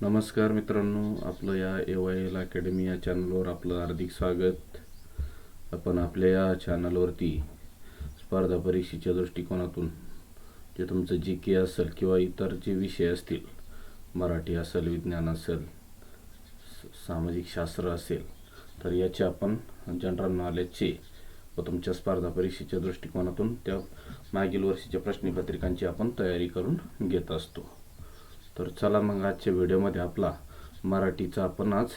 नमस्कार मित्रांनो आपलं या ए वाय एल अकॅडमी या चॅनलवर आपलं हार्दिक स्वागत. आपण आपल्या या चॅनलवरती स्पर्धा परीक्षेच्या दृष्टिकोनातून जे तुमचं जी के असेल किंवा इतर जे विषय असतील मराठी असेल विज्ञान असेल स- सामाजिक शास्त्र असेल तर याचे आपण जनरल नॉलेजचे व तुमच्या स्पर्धा परीक्षेच्या दृष्टिकोनातून त्या मागील वर्षीच्या प्रश्नपत्रिकांची आपण तयारी करून घेत असतो. तर चला मग आजच्या व्हिडिओमध्ये आपला मराठीचा आपण आज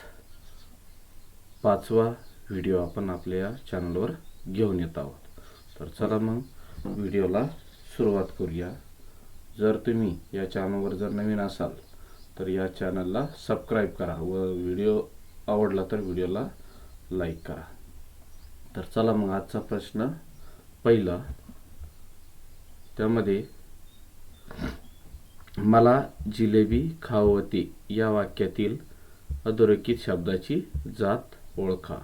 पाचवा व्हिडिओ आपण आपल्या या चॅनलवर घेऊन येत आहोत. तर चला मग व्हिडिओला सुरुवात करूया. जर तुम्ही या चॅनलवर जर नवीन असाल तर या चॅनलला सबस्क्राईब करा व व्हिडिओ आवडला तर व्हिडिओला लाईक करा. तर चला मग आजचा प्रश्न पहिला. त्यामध्ये मला जिलेबी खावते या वाक्यातील अधोरेखित शब्दाची जात ओळखा.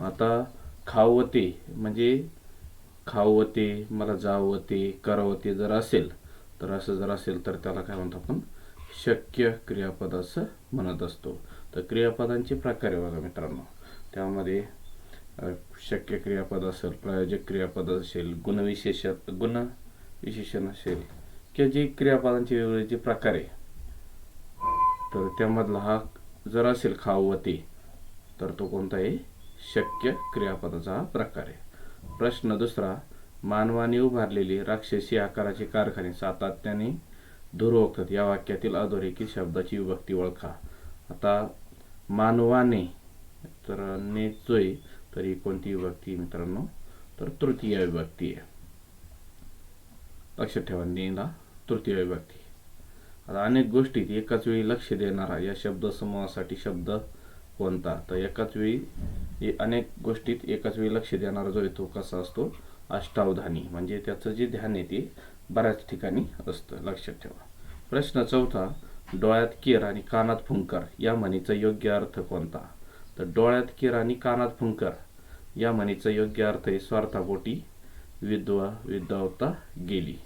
आता खावते म्हणजे खाववते मला जावते करावते जर असेल तर असं जर असेल तर त्याला काय म्हणतो आपण? शक्य क्रियापद असं म्हणत असतो. तर क्रियापदांचे प्रकार आहे बघा मित्रांनो. त्यामध्ये शक्य क्रियापद असेल प्रायोजक क्रियापद असेल गुणविशेष गुण विशेषण असेल किंवा जे क्रियापदांचे वेगवेगळे जे प्रकार आहे तर त्यामधला हा जर असेल खावते तर तो कोणता आहे शक्य क्रियापदाचा हा प्रकार आहे. प्रश्न दुसरा मानवाने उभारलेली राक्षसी आकाराचे कारखाने सातत्याने दुर्वक्तात या वाक्यातील अधोरेखित शब्दाची विभक्ती ओळखा. आता मानवाने तर नेचोय तर ही कोणती विभक्ती मित्रांनो? तर तृतीय विभक्ती आहे. लक्षात ठेवा नेला तृतीय विभक्ती आता अनेक गोष्टीत एकाच वेळी लक्ष देणारा या शब्दसमूहासाठी शब्द कोणता? तर एकाच वेळी हे अनेक गोष्टीत एकाच वेळी लक्ष देणारा जो आहे तो कसा असतो? अष्टावधानी. म्हणजे त्याचं जे ध्यान आहे ते बऱ्याच ठिकाणी असतं. लक्षात ठेवा. प्रश्न चौथा डोळ्यात किर आणि कानात फुंकर या म्हणीचा योग्य अर्थ कोणता? तर डोळ्यात केर आणि कानात फुंकर या म्हणीचा योग्य अर्थ आहे स्वार्थापोटी विद्वा विद्वावता गेली.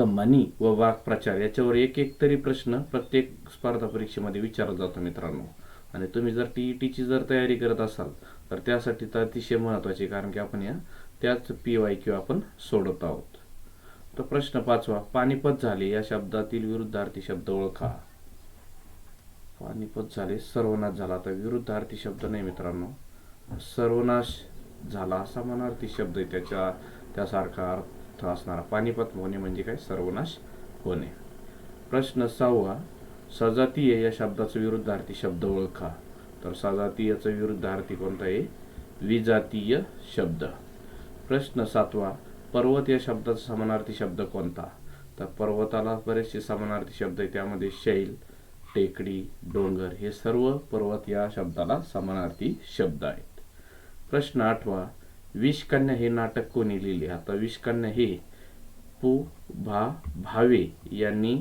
तर मनी व वाक्प्रचार याच्यावर एक एक तरी प्रश्न प्रत्येक स्पर्धा परीक्षेमध्ये विचारला जातो मित्रांनो. आणि तुम्ही जर टी ई टीची जर तयारी करत असाल तर त्यासाठी तर अतिशय महत्त्वाचे कारण की आपण या त्याच पी वाय क्यू आपण सोडत आहोत. तर प्रश्न पाचवा पानिपत झाले या शब्दातील विरुद्धार्थी शब्द ओळखा. पानिपत झाले सर्वनाश झाला. तर विरुद्धार्थी शब्द नाही मित्रांनो. सर्वनाश झाला समानार्थी शब्द आहे त्याच्या त्यासारखा अर्थ. असणारा पानिपत होणे म्हणजे काय? सर्वनाश होणे. प्रश्न सहावा सजातीय या शब्दाचा विरुद्धार्थी शब्द ओळखा. तर सजातीयचा विरुद्धार्थी कोणता आहे? विजातीय शब्द. प्रश्न सातवा पर्वत या शब्दाचा समानार्थी शब्द कोणता? तर पर्वताला बरेचसे समानार्थी शब्द आहे त्यामध्ये शैल टेकडी डोंगर हे सर्व पर्वत या शब्दाला समानार्थी शब्द आहेत. प्रश्न आठवा विषकन्या हे नाटक कोणी लिहिले? आता विषकन्या हे पु. भा. भावे यांनी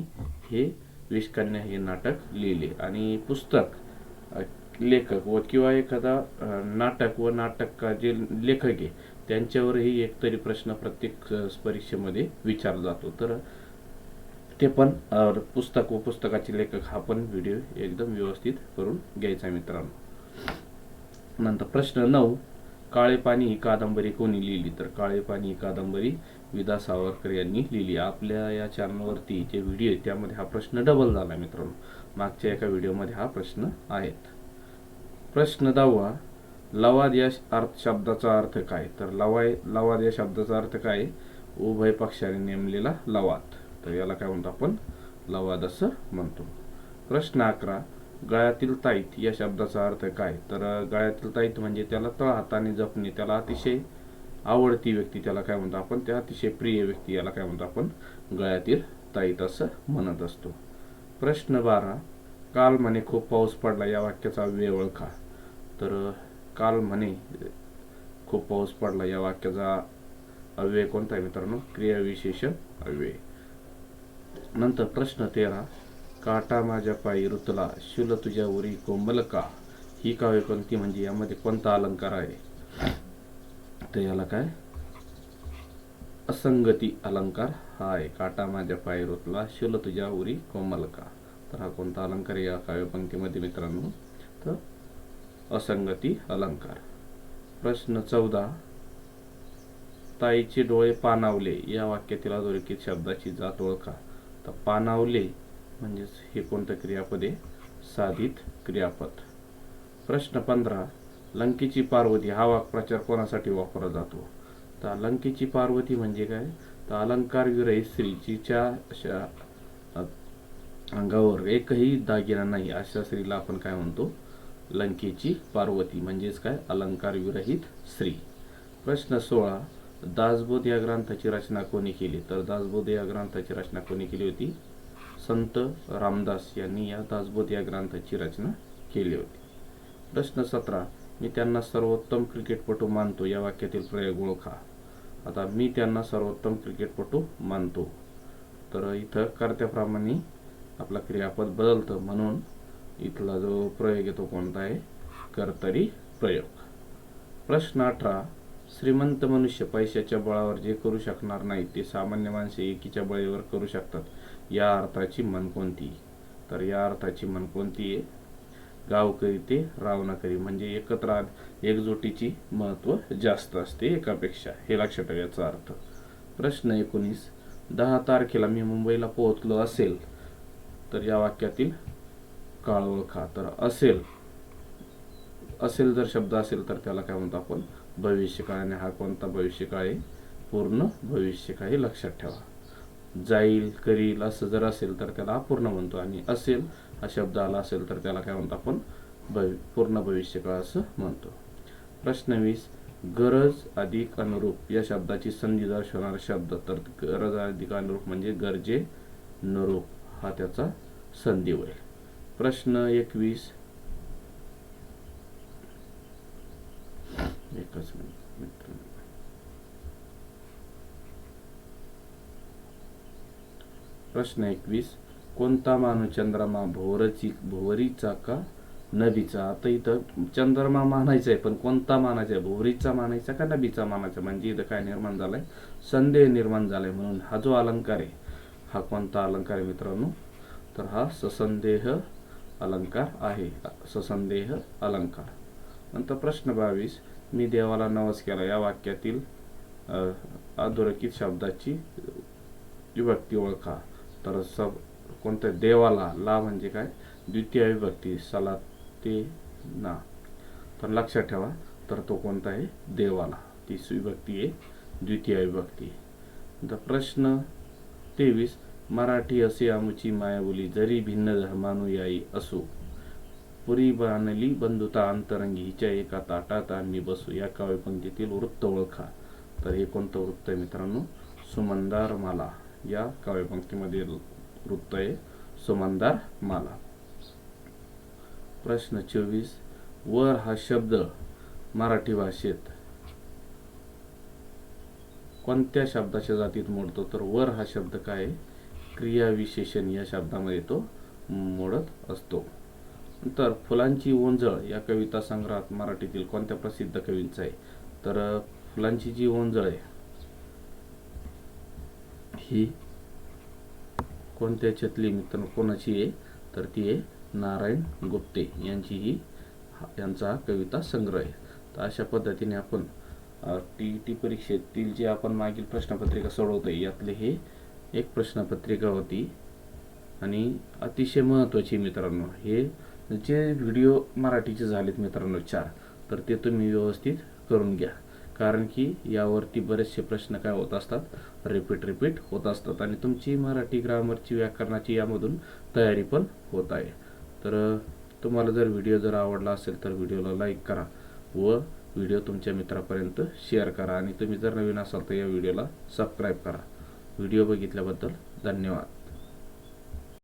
हे विषकन्या हे नाटक लिहिले. आणि पुस्तक लेखक व किंवा एखादा नाटक व नाटक का जे लेखक आहे त्यांच्यावरही एक तरी प्रश्न प्रत्येक परीक्षेमध्ये विचारला जातो. तर ते पण पुस्तक व पुस्तकाचे लेखक हा पण व्हिडिओ एकदम व्यवस्थित करून घ्यायचा मित्रांनो. नंतर प्रश्न नऊ. काळे पाणी ही कादंबरी कोणी लिहिली? तर काळे पाणी ही कादंबरी विदा सावरकर यांनी लिहिली. आपल्या या चॅनलवरती जे व्हिडिओ आहे त्यामध्ये हा प्रश्न डबल झाला मित्रांनो. मागच्या एका व्हिडिओमध्ये हा प्रश्न आहेत. प्रश्न दहावा लवाद या अर्थ शब्दाचा अर्थ काय? तर लवाय लवाद या शब्दाचा अर्थ काय? उभय पक्षाने नेमलेला लवाद. तर याला काय म्हणतो आपण? लवाद असं म्हणतो. प्रश्न अकरा गळ्यातील ताईत या शब्दाचा अर्थ काय? तर गळ्यातील ताईत म्हणजे त्याला तळ हाताने जपणे त्याला अतिशय आवडती व्यक्ती त्याला काय म्हणतो आपण? त्या अतिशय प्रिय व्यक्ती याला काय म्हणतो आपण? गळ्यातील ताईत असं म्हणत असतो. प्रश्न बारा काल म्हणे खूप पाऊस पडला या वाक्याचा अव्यय ओळखा. तर काल म्हणे खूप पाऊस पडला या वाक्याचा अव्यय कोणता आहे मित्रांनो? क्रियाविशेष अव्यय. नंतर प्रश्न तेरा काटा माझ्या पायी ऋतला शुल तुझ्या उरी कोंबल का? ही काव्य पंक्ती म्हणजे यामध्ये कोणता अलंकार आहे? तर याला काय? असंगती अलंकार. हा आहे काटा माझ्या पायी ऋतला शुल तुझ्या उरी कोमल का? तर हा कोणता अलंकार या काव्यपंक्तीमध्ये मित्रांनो? तर असंगती अलंकार. प्रश्न चौदा. ताईचे डोळे पानावले. या वाक्यातील अधोरेखित शब्दाची जात ओळखा. तर पानावले म्हणजेच हे कोणतं क्रियापद आहे? साधित क्रियापद. प्रश्न पंधरा लंकेची पार्वती हा वाक्प्रचार कोणासाठी वापरला जातो? तर लंकेची पार्वती म्हणजे काय? तर अलंकार विरहित स्त्रीच्या अशा अंगावर एकही दागिना नाही अशा स्त्रीला आपण काय म्हणतो? लंकेची पार्वती म्हणजेच काय? अलंकार विरहित स्त्री. प्रश्न सोळा दासबोध या ग्रंथाची रचना कोणी केली? तर दासबोध या ग्रंथाची रचना कोणी केली होती? संत रामदास यांनी या दासबोध या ग्रंथाची रचना केली होती. प्रश्न सतरा मी त्यांना सर्वोत्तम क्रिकेटपटू मानतो या वाक्यातील प्रयोग ओळखा. आता मी त्यांना सर्वोत्तम क्रिकेटपटू मानतो. तर इथं कर्त्याप्रमाणे आपला क्रियापद बदलतं म्हणून इथला जो प्रयोग येतो कोणता आहे? कर्तरी प्रयोग. प्रश्न अठरा श्रीमंत मनुष्य पैशाच्या बळावर जे करू शकणार नाही ते सामान्य माणसे एकीच्या बळीवर करू शकतात. या अर्थाची मन कोणती तर या अर्थाची मन कोणती आहे. गावकरी ते रावणाकरी. म्हणजे एकत्र आ- एकजुटीची महत्त्व जास्त असते एकापेक्षा. हे लक्षात ठेवा याचा अर्थ. प्रश्न एकोणीस. दहा तारखेला मी मुंबईला पोहोचलो असेल तर या वाक्यातील काळ ओळखा. तर असेल असेल जर शब्द असेल तर त्याला काय म्हणतो आपण? भविष्यकाळ. आणि हा कोणता भविष्यकाळ आहे? पूर्ण भविष्यकाळ हे लक्षात ठेवा. जाईल करील असं जर असेल तर त्याला अपूर्ण म्हणतो. आणि असेल हा शब्द आला असेल तर त्याला काय म्हणतो आपण? भवि पूर्ण भविष्यकाळ असं म्हणतो. प्रश्न वीस गरज अधिक अनुरूप. या शब्दाची संधी दर्शवणारा शब्द. तर गरज अधिक अनुरूप म्हणजे गरजे अनुरूप हा त्याचा संधी होईल. प्रश्न एकवीस. एकच मिनिट मित्रांनो. प्रश्न एकवीस. कोणता मानू चंद्रमा भोवरची भोवरीचा का नबीचा आता इथं चंद्रमा मानायचा आहे पण कोणता मानायचा आहे? भोवरीचा मानायचा का नबीचा मानायचा? म्हणजे इथं काय निर्माण झालाय? संदेह निर्माण झालाय म्हणून हा जो अलंकार आहे हा कोणता अलंकार आहे मित्रांनो? तर हा ससंदेह अलंकार आहे. ससंदेह अलंकार. नंतर प्रश्न बावीस. मी देवाला नवस केला. या वाक्यातील अधोरेखित शब्दाची विभक्ती ओळखा. तर सब कोणत्या देवाला ला म्हणजे काय? द्वितीय विभक्ती सला ते ना. तर लक्षात ठेवा तर तो कोणता आहे? देवाला. ती विभक्ती आहे द्वितीय विभक्ती द प्रश्न तेवीस मराठी असे आमची मायाबोली जरी भिन्न धर्मानुयायी असो पुरी बाणली बंधुता अंतरंगी हिच्या एका ताटात आम्ही बसू या काव्यपंक्तीतील वृत्त ओळखा. तर हे कोणतं वृत्त आहे मित्रांनो? सुमंदार माला या काव्यपंक्तीमध्ये वृत्त आहे सुमंदार माला. प्रश्न चोवीस. वर हा शब्द मराठी भाषेत कोणत्या शब्दाच्या जातीत मोडतो? तर वर हा शब्द काय? आहे? क्रियाविशेषण या शब्दामध्ये तो मोडत असतो. तर फुलांची ओंजळ या कविता संग्रहात मराठीतील कोणत्या प्रसिद्ध कवींचा आहे? तर फुलांची जी ओंजळ आहे ही कोणत्या याच्यातली मित्रांनो? कोणाची आहे? तर ती आहे नारायण गुप्ते. यांची ही यांचा कविता संग्रह आहे. तर अशा पद्धतीने आपण टी टी परीक्षेतील जे आपण मागील प्रश्नपत्रिका सोडवतो यातले हे एक प्रश्नपत्रिका होती. आणि अतिशय महत्त्वाची मित्रांनो. हे जे व्हिडिओ मराठीचे झालेत मित्रांनो चार तर ते तुम्ही व्यवस्थित करून घ्या. कारण की यावरती बरेचसे प्रश्न काय होत असतात? रिपीट रिपीट होत असतात. आणि तुमची मराठी ग्रामरची व्याकरणाची यामधून तयारी पण होत आहे. तर तुम्हाला जर व्हिडिओ जर आवडला असेल तर व्हिडिओला लाईक करा व व्हिडिओ तुमच्या मित्रापर्यंत शेअर करा. आणि तुम्ही जर नवीन असाल तर या व्हिडिओला सबस्क्राईब करा. व्हिडिओ बघितल्याबद्दल धन्यवाद.